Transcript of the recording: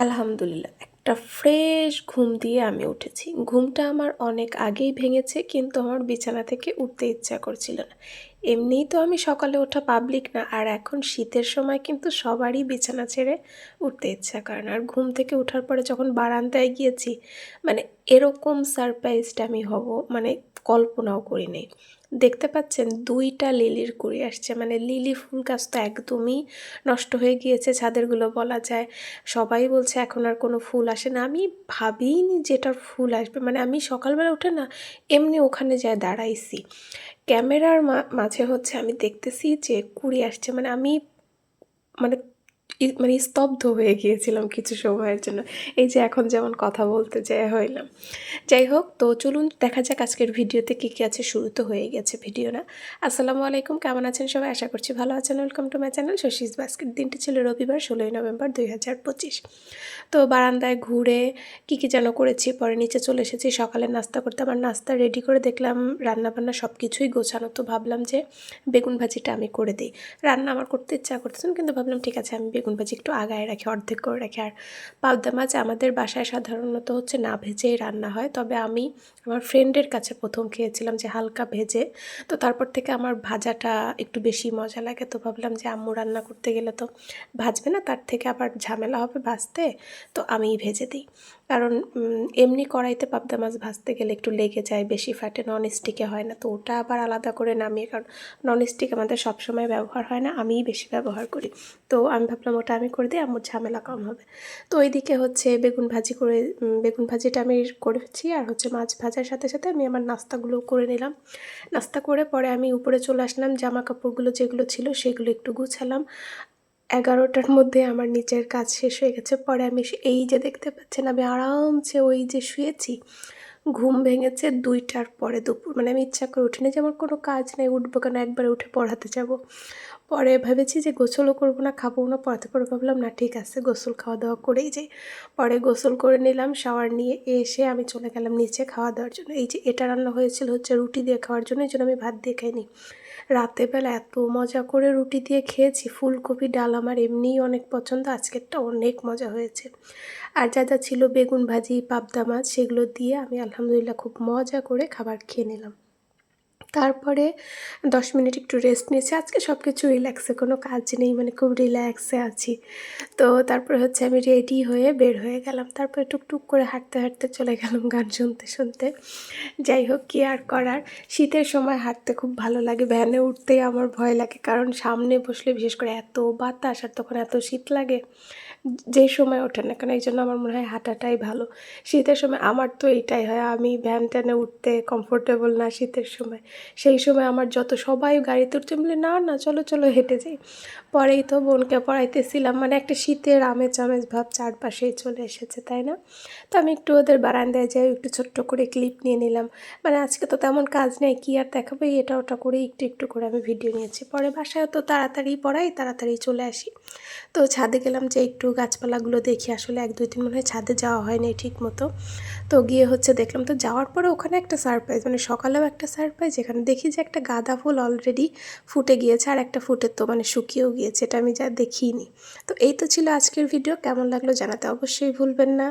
আলহামদুলিল্লাহ, একটা ফ্রেশ ঘুম দিয়ে আমি উঠেছি। ঘুমটা আমার অনেক আগেই ভেঙেছে, কিন্তু আমার বিছানা থেকে উঠতে ইচ্ছা করছিল না। এমনিই তো আমি সকালে ওঠা পাবলিক না, আর এখন শীতের সময় কিন্তু সবারই বিছানা ছেড়ে উঠতে ইচ্ছা করে না। আর ঘুম থেকে ওঠার পরে যখন বারান্দায় গিয়েছি মানে এরকম সারপ্রাইজড আমি হব মানে কল্পনাও করি নেই। দেখতে পাচ্ছেন দুইটা লিলির কুড়ি আসছে মানে লিলি ফুল গাছ তো একদমই নষ্ট হয়ে গিয়েছে, ছাদেরগুলো বলা যায়। সবাই বলছে এখন আর কোনো ফুল আসে না। আমি ভাবিনি যে এটার ফুল আসবে মানে আমি সকালবেলা উঠে না, এমনি ওখানে যায় দাঁড়াইছি। ক্যামেরার মাঝে হচ্ছে আমি দেখতেছি যে কুড়ি আসছে। মানে আমি মানে মানে স্তব্ধ হয়ে গিয়েছিলাম কিছু সময়ের জন্য। এই যে এখন যেমন কথা বলতে যাই হইলাম। যাই হোক, তো চলুন দেখা যাক আজকের ভিডিওতে কী কী আছে। শুরু তো হয়ে গেছে ভিডিও না আসসালামু আলাইকুম, কেমন আছেন সবাই? আশা করছি ভালো আছেন। Welcome to my channel শশীষ basket দিনটি ছিল রবিবার, ষোলোই নভেম্বর দুই হাজার পঁচিশ। তো বারান্দায় ঘুরে কী কী যেন করেছি, পরে নিচে চলে এসেছি, সকালে নাস্তা করতে। আমার নাস্তা রেডি করে দেখলাম, রান্নাবান্না সব কিছুই গোছানো। তো ভাবলাম যে বেগুন ভাজিটা আমি করে দিই। রান্না আমার করতে ইচ্ছা করতেছেন কিন্তু ভাবলাম ঠিক আছে, আমি বেগুন ভাজি একটু আগায় রাখি, অর্ধেক করে রাখি। আর পাবদা মাছ আমাদের বাসায় সাধারণত হচ্ছে না ভেজেই রান্না হয়। তবে আমি আমার ফ্রেন্ডের কাছে প্রথম খেয়েছিলাম যে হালকা ভেজে। তো তারপর থেকে আমার ভাজাটা একটু বেশি মজা লাগে। তো ভাবলাম যে আম্মু রান্না করতে গেলে তো ভাজবে না, তার থেকে আবার ঝামেলা হবে ভাজতে। তো আমিই ভেজে দিই। কারণ এমনি কড়াইতে পাবদা মাছ ভাজতে গেলে একটু লেগে যায়, বেশি ফাটে নন স্টিকে হয় না। তো ওটা আবার আলাদা করে নামিয়ে, কারণ নন স্টিক আমাদের সবসময় ব্যবহার হয় না, আমিই বেশি ব্যবহার করি। তো আমি ভাবলাম ওটা আমি করে দিই, আমার ঝামেলা কম হবে। তো ওইদিকে হচ্ছে বেগুন ভাজি করে বেগুন ভাজিটা আমি করেছি আর হচ্ছে মাছ ভাজার সাথে সাথে আমি আমার নাস্তাগুলো করে নিলাম। নাস্তা করে পরে আমি উপরে চলে আসলাম জামা কাপড়গুলো যেগুলো ছিল সেগুলো একটু গুছালাম। এগারোটার মধ্যে আমার নিচের কাজ শেষ হয়ে গেছে, পরে আমি এই যে দেখতে পাচ্ছেন আমি আরামসে ওই যে শুয়েছি, ঘুম ভেঙেছে দুইটার পরে দুপুর। মানে আমি ইচ্ছা করে উঠিনি যে আমার কোনো কাজ নেই, উঠবো কেন? একবারে উঠে পড়াতে যাব। পরে ভেবেছি যে গোসলও করব না খাব না। পরে পরে ভাবলাম, না, ঠিক আছে, গোসল খাওয়া দাওয়া করেই যে পরে গোসল করে নিলাম, শাওয়ার নিয়ে এসে আমি চলে গেলাম নিচে খাওয়া দাওয়ার জন্য। এই যে এটা রান্না হয়েছিল হচ্ছে রুটি দিয়ে খাওয়ার জন্য, এই জন্য আমি ভাত দিয়ে খাইনি। রাতের বেলা এত মজা করে রুটি দিয়ে খেয়েছি, ফুলকপি, ডাল আমার এমনিই অনেক পছন্দ, আজকেরটা অনেক মজা হয়েছে। আর যা যা ছিল, বেগুন ভাজি, পাবদা মাছ, সেগুলো দিয়ে আমি আলহামদুলিল্লাহ খুব মজা করে খাবার খেয়ে নিলাম। তারপরে দশ মিনিট একটু রেস্ট নিয়েছি। আজকে সব কিছু রিল্যাক্সে কোনো কাজ নেই মানে খুব রিল্যাক্সে আছি। তো তারপরে হচ্ছে আমি রেডি হয়ে বের হয়ে গেলাম। তারপরে টুকটুক করে হাঁটতে হাঁটতে চলে গেলাম গান শুনতে শুনতে। যাই হোক, কি আর করার? শীতের সময় হাঁটতে খুব ভালো লাগে ভ্যানে উঠতেই আমার ভয় লাগে। কারণ সামনে বসলে বিশেষ করে এত বাতাস আর তখন এত শীত লাগে, যে সময় ওঠে না। কেন এই জন্য আমার মনে হয় হাঁটাটাই ভালো। শীতের সময় আমার তো এইটাই হয়, আমি ভ্যান ট্যানে উঠতে কমফোর্টেবল না শীতের সময়। সেই সময় আমার যত সবাই গাড়িতে উঠছে বলে, না না, চলো চলো, হেঁটে যাই। পরেই তো বোনকে পড়াইতেছিলাম মানে একটা শীতের আমেজ আমেজ ভাব চারপাশেই চলে এসেছে, তাই না? তো আমি একটু ওদের বারান্দায় যাই, একটু ছোট্ট করে ক্লিপ নিয়ে নিলাম। মানে আজকে তো তেমন কাজ নেই, কি আর দেখাবো? এটা, ওটা করে একটু একটু করে আমি ভিডিও নিয়েছি। পরে বাসায় তো তাড়াতাড়ি পড়াই, তাড়াতাড়ি চলে আসি। তো ছাদে গেলাম যে একটু গাছপালাগুলো দেখি, আসলে এক, দুই দিন মনে হয় ছাদে যাওয়া হয়নি ঠিক মতো তো গিয়ে হচ্ছে দেখলাম, তো যাওয়ার পরে ওখানে একটা সারপ্রাইজ মানে সকালেও একটা সারপ্রাইজ এখানে দেখি যে একটা গাঁদা ফুল অলরেডি ফুটে গিয়েছে আর একটা ফুটে তো মানে শুকিয়েও গিয়েছে, এটা আমি যা দেখিনি। তো এই তো ছিল আজকের ভিডিও কেমন লাগল জানাতে অবশ্যই ভুলবেন না।